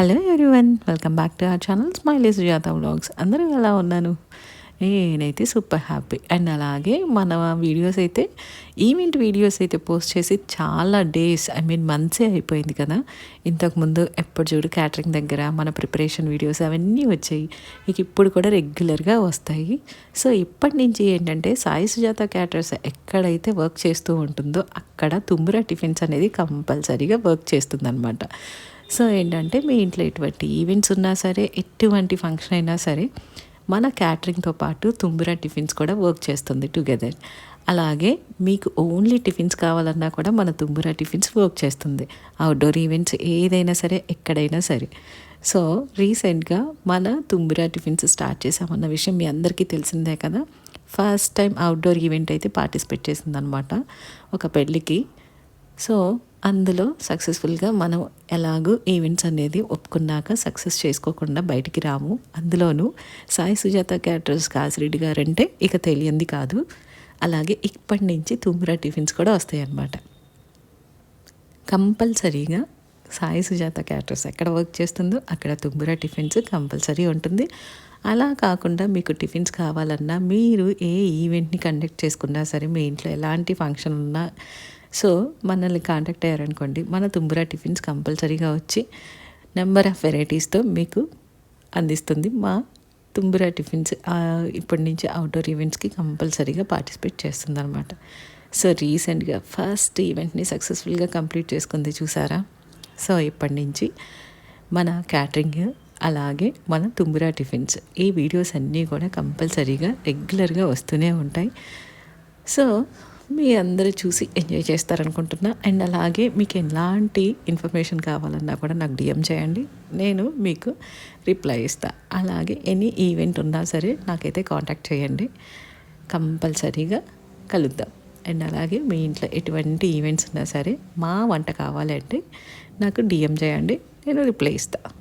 Hello everyone welcome back to our channel Smiley Sujata vlogs అందరూ ఎలా ఉన్నాను నేనైతే సూపర్ హ్యాపీ అండ్ అలాగే మన వీడియోస్ అయితే ఈవెంట్ వీడియోస్ అయితే పోస్ట్ చేసి చాలా డేస్ ఐ మీన్ మంత్సే అయిపోయింది కదా. ఇంతకుముందు ఎప్పుడు చూడు క్యాటరింగ్ దగ్గర మన ప్రిపరేషన్ వీడియోస్ అవన్నీ వచ్చాయి. ఇక ఇప్పుడు కూడా రెగ్యులర్గా వస్తాయి. సో ఇప్పటి నుంచి ఏంటంటే సాయి సుజాత క్యాటర్స్ ఎక్కడైతే వర్క్ చేస్తూ ఉంటుందో అక్కడ తుమ్ముర టిఫిన్స్ అనేది కంపల్సరీగా వర్క్ చేస్తుందన్నమాట. సో ఏంటంటే మీ ఇంట్లో ఎటువంటి ఈవెంట్స్ ఉన్నా సరే ఎటువంటి ఫంక్షన్ అయినా సరే మన క్యాటరింగ్తో పాటు తుంబురా టిఫిన్స్ కూడా వర్క్ చేస్తుంది టుగెదర్ అలాగే మీకు ఓన్లీ టిఫిన్స్ కావాలన్నా కూడా మన తుంబురా టిఫిన్స్ వర్క్ చేస్తుంది. అవుట్డోర్ ఈవెంట్స్ ఏదైనా సరే ఎక్కడైనా సరే. సో రీసెంట్గా మన తుంబురా టిఫిన్స్ స్టార్ట్ చేసామన్న విషయం మీ అందరికీ తెలిసిందే కదా. ఫస్ట్ టైం అవుట్డోర్ ఈవెంట్ అయితే పార్టిసిపేట్ చేసిందనమాట ఒక పెళ్ళికి. సో అందులో సక్సెస్ఫుల్గా మనం ఎలాగో ఈవెంట్స్ అనేది ఒప్పుకున్నాక సక్సెస్ చేసుకోకుండా బయటికి రాము. అందులోనూ సాయి సుజాత క్యాటర్స్ కాసిరెడ్డి గారంటే ఇక తెలియంది కాదు. అలాగే ఇప్పటి నుంచి తుమ్రా టిఫిన్స్ కూడా వస్తాయి అన్నమాట కంపల్సరీగా సాయి సుజాత క్యాటర్స్ ఎక్కడ వర్క్ చేస్తుందో అక్కడ తుమ్మురా టిఫిన్స్ కంపల్సరీ ఉంటుంది. అలా కాకుండా మీకు టిఫిన్స్ కావాలన్నా మీరు ఏ ఈవెంట్ని కండక్ట్ చేసుకున్నా సరే మీ ఇంట్లో ఎలాంటి ఫంక్షన్ ఉన్నా సో మనల్ని కాంటాక్ట్ అయ్యారనుకోండి మన తుంబురా టిఫిన్స్ కంపల్సరీగా వచ్చి నెంబర్ ఆఫ్ వెరైటీస్తో మీకు అందిస్తుంది. మా తుంబురా టిఫిన్స్ ఇప్పటి నుంచి అవుట్డోర్ ఈవెంట్స్కి కంపల్సరీగా పార్టిసిపేట్ చేస్తుంది అనమాట సో రీసెంట్గా ఫస్ట్ ఈవెంట్ని సక్సెస్ఫుల్గా కంప్లీట్ చేసుకుంది చూసారా? సో ఇప్పటి నుంచి మన క్యాటరింగ్ అలాగే మన తుంబురా టిఫిన్స్ ఈ వీడియోస్ అన్నీ కూడా కంపల్సరీగా రెగ్యులర్గా వస్తూనే ఉంటాయి. సో మీ అందరూ చూసి ఎంజాయ్ చేస్తారనుకుంటున్నా. అండ్ అలాగే మీకు ఎలాంటి ఇన్ఫర్మేషన్ కావాలన్నా కూడా నాకు డిఎం చేయండి. నేను మీకు రిప్లై ఇస్తాను అలాగే ఎనీ ఈవెంట్ ఉన్నా సరే నాకైతే కాంటాక్ట్ చేయండి. కంపల్సరీగా కలుద్దాం. అండ్ అలాగే మీ ఇంట్లో ఎటువంటి ఈవెంట్స్ ఉన్నా సరే మా వంట కావాలంటే నాకు డిఎం చేయండి. నేను రిప్లై ఇస్తాను